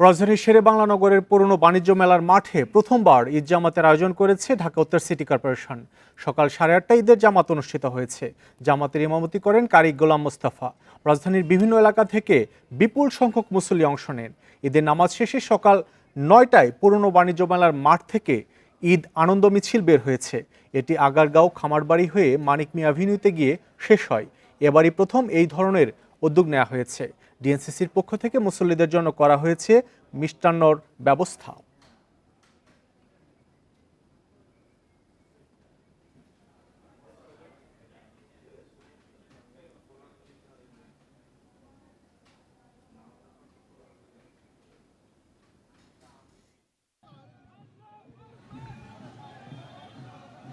রাজধানীর শেরে বাংলা নগরের পুরনো বাণিজ্য মেলার মাঠে প্রথমবার ঈদ জামাতের আয়োজন করেছে ঢাকা উত্তর সিটি কর্পোরেশন। সকাল সাড়ে আটটায় ঈদের জামাত অনুষ্ঠিত হয়েছে। জামাতের ইমামতি করেন কারি গোলাম মোস্তাফা। রাজধানীর বিভিন্ন এলাকা থেকে বিপুল সংখ্যক মুসল্লি অংশ নেন। ঈদের নামাজ শেষে সকাল নয়টায় পুরনো বাণিজ্য মেলার মাঠ থেকে ঈদ আনন্দ মিছিল বের হয়েছে। এটি আগারগাঁও খামারবাড়ি হয়ে মানিক মিয়া অ্যাভিনিউতে গিয়ে শেষ হয়। এবারই প্রথম এই ধরনের উদ্যোগ নেওয়া হয়েছে। ডিএনসিসির পক্ষ থেকে মুসল্লিদের জন্য করা হয়েছে মিষ্টান্নর ব্যবস্থা।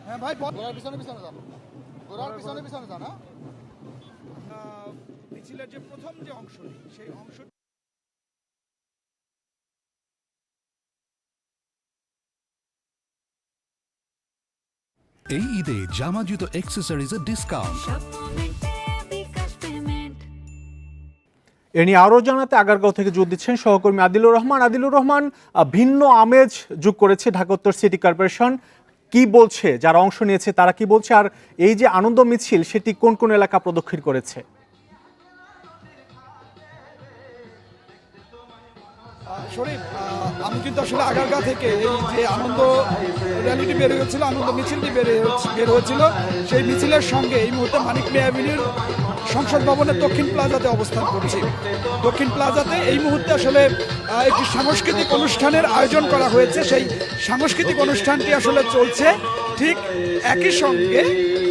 হ্যাঁ ভাই পিছনে পিছনে যান পিছনে পিছনে যান হ্যাঁ মিছিলের যে প্রথম যে অংশটি সেই অংশ এই ঈদে জামা জুতো অ্যাক্সেসরিজের ডিসকাউন্ট এ নিয়ে আরও জানাতে আগারগাঁও থেকে যোগ দিচ্ছেন সহকর্মী আদিলুর রহমান। আদিলুর রহমান ভিন্ন আমেজ যোগ করেছে ঢাকা উত্তর সিটি কর্পোরেশন। কি বলছে যারা অংশ নিয়েছে তারা কি বলছে আর এই যে আনন্দ মিছিল সেটি কোন কোন এলাকা প্রদক্ষিণ করেছে? শরীফ আমি কিন্তু আসলে আগারগা থেকে এই যে আনন্দ র্যালিটি বের হয়েছিল, আনন্দ মিছিলটি বের বের হয়েছিল। সেই মিছিলের সঙ্গে এই মুহূর্তে মানিক মিয়া অ্যাভিনিউর সংসদ ভবনের দক্ষিণ প্লাজাতে অবস্থান করছি। দক্ষিণ প্লাজাতে এই মুহূর্তে আসলে একটি সাংস্কৃতিক অনুষ্ঠানের আয়োজন করা হয়েছে। সেই সাংস্কৃতিক অনুষ্ঠানটি আসলে চলছে। ঠিক একই সঙ্গে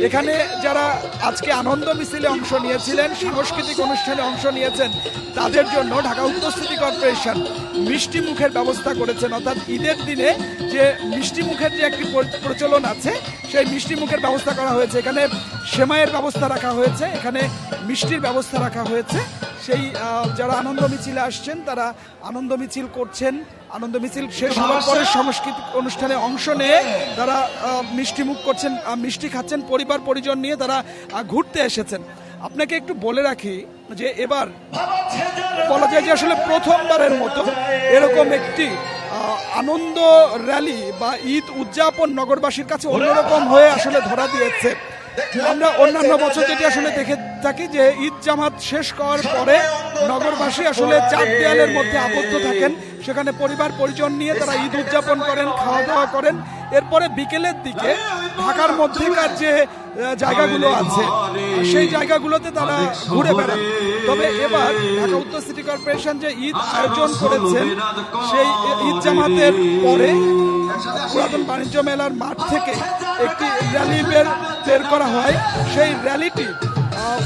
এখানে যারা আজকে আনন্দ মিছিলে অংশ নিয়েছিলেন, সাংস্কৃতিক অনুষ্ঠানে অংশ নিয়েছেন, তাদের জন্য ঢাকা উত্তর সিটি কর্পোরেশন মিষ্টি মুখের ব্যবস্থা করেছেন। অর্থাৎ ঈদের দিনে যে মিষ্টি মুখের যে একটি প্রচলন আছে সেই মিষ্টি মুখের ব্যবস্থা করা হয়েছে। এখানে সেমাইয়ের ব্যবস্থা রাখা হয়েছে। এখানে মিষ্টির ব্যবস্থা রাখা হয়েছে। সেই যারা আনন্দ মিছিলে আসছেন তারা আনন্দ মিছিল করছেন। আনন্দ মিছিল শেষ হওয়ার পরে সাংস্কৃতিক অনুষ্ঠানে অংশ নিয়ে তারা আহ, মিষ্টি মুখ করছেন মিষ্টি খাচ্ছেন। পরিবার পরিজন নিয়ে তারা ঘুরতে এসেছেন। আপনাকে একটু বলে রাখি যে এবার বলা যায় যে আসলে প্রথমবারের মতো এরকম একটি আনন্দ র্যালি বা ঈদ উদযাপন নগরবাসীর কাছে অন্যরকম হয়ে আসলে ধরা দিয়েছে। আমরা অন্যান্য বছর যেটি আসলে দেখে থাকি যে ঈদ জামাত শেষ করার পরে নগরবাসী আসলে চার দেয়ালের মধ্যে আবদ্ধ থাকেন। সেখানে পরিবার পরিজন নিয়ে তারা ঈদ উদযাপন করেন খাওয়া দাওয়া করেন। এরপরে বিকেলের দিকে ঢাকার মধ্যেকার যে জায়গাগুলো আছে সেই জায়গাগুলোতে তারা ঘুরে বেড়ান। তবে এবার ঢাকা উত্তর সিটি কর্পোরেশন যে ঈদ আয়োজন করেছেন সেই ঈদ জামাতের পরে পুরাতন বাণিজ্য মেলার মাঠ থেকে একটি র্যালি বের বের করা হয়। সেই র্যালিটি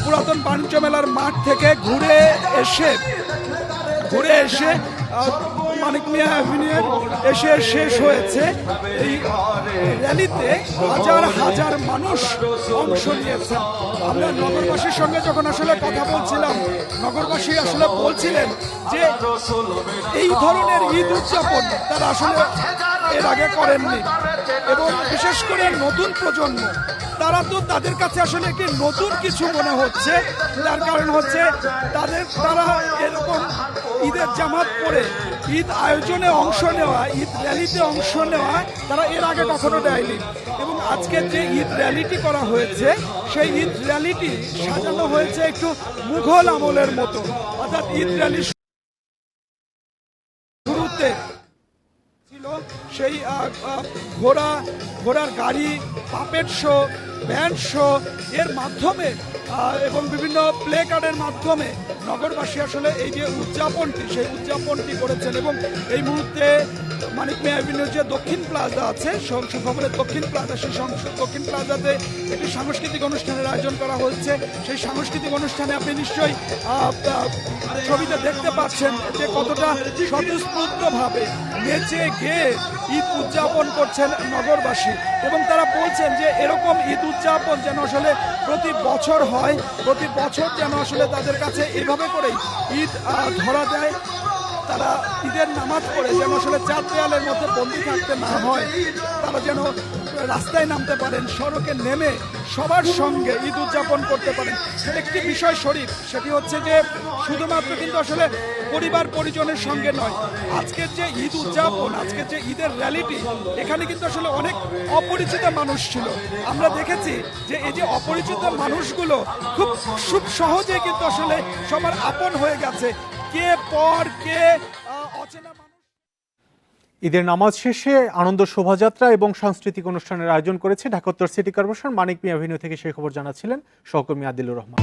পুরাতন বাণিজ্য মেলার মাঠ থেকে ঘুরে এসে ঘুরে এসে মানিক মিয়া এসে শেষ হয়েছে। এই র্যালিতে হাজার হাজার মানুষ অংশ নিয়েছেন আমরা নগরবাসীর সঙ্গে যখন আসলে কথা বলছিলাম, নগরবাসী আসলে বলছিলেন যে এই ধরনের ঈদ উদযাপন তারা আসলে এর আগে করেননি। এবং বিশেষ করে নতুন প্রজন্ম তারা তো তাদের কাছে আসলে একটি নতুন কিছু মনে হচ্ছে তার কারণ হচ্ছে তাদের তারা এরকম ঈদের জামাত পরে ঈদ আয়োজনে অংশ নেওয়া ঈদ র্যালিতে অংশ নেওয়া তারা এর আগে কখনো দেয়নি। এবং আজকের যে ঈদ র্যালিটি করা হয়েছে সেই ঈদ র্যালিটি সাজানো হয়েছে একটু মুঘল আমলের মতো। অর্থাৎ ঈদ র্যালি শুরুতে ছিল সেই ঘোড়া, ঘোড়ার গাড়ি পাপেট শো ব্যান্ড শো এর মাধ্যমে এবং বিভিন্ন প্লে কার্ডের মাধ্যমে নগরবাসী আসলে এই যে উদযাপনটি, সেই উদযাপনটি করেছেন এবং এই মুহূর্তে মানিক মেয়া অ্যাভিনিউর যে দক্ষিণ প্লাজা আছে সংসদ ভবনের দক্ষিণ প্লাজা, সেই সংসদ দক্ষিণ প্লাজাতে একটি সাংস্কৃতিক অনুষ্ঠানের আয়োজন করা হচ্ছে সেই সাংস্কৃতিক অনুষ্ঠানে আপনি নিশ্চয়ই ছবিতে দেখতে পাচ্ছেন যে কতটা স্বতঃস্ফূর্তভাবে নেচে গেয়ে ঈদ উদযাপন করছেন নগরবাসী এবং তারা বলছেন যে এরকম ঈদ উদযাপন যেন আসলে প্রতি বছর হয়, প্রতি বছর যেন আসলে তাদের কাছে এভাবে করেই। ঈদ ধরা দেয়, তারা ঈদের নামাজ পড়ে। যেন আসলে চার দেয়ালের মধ্যে বন্দি থাকতে না হয়, তারা যেন রাস্তায় নামতে পারেন, সড়কে নেমে সবার সঙ্গে ঈদ উদযাপন করতে পারেন। একটি বিষয় শরীফ সেটি হচ্ছে যে শুধুমাত্র কিন্তু আসলে পরিবার পরিজনের সঙ্গে নয় আজকের যে ঈদ উদযাপন আজকের যে ঈদের র্যালিটি, এখানে কিন্তু আসলে অনেক অপরিচিত মানুষ ছিল। আমরা দেখেছি যে এই যে অপরিচিত মানুষগুলো খুব খুব সহজে কিন্তু আসলে সবার আপন হয়ে গেছে। কে পর, কে অচেনা ঈদের নামাজ শেষে আনন্দ শোভাযাত্রা এবং সাংস্কৃতিক অনুষ্ঠানের আয়োজন করেছে ঢাকা উত্তর সিটি কর্পোরেশন, মানিক মিয়া অভিনয় থেকে সেই খবর জানাচ্ছিলেন সহকর্মী আদিলুর রহমান।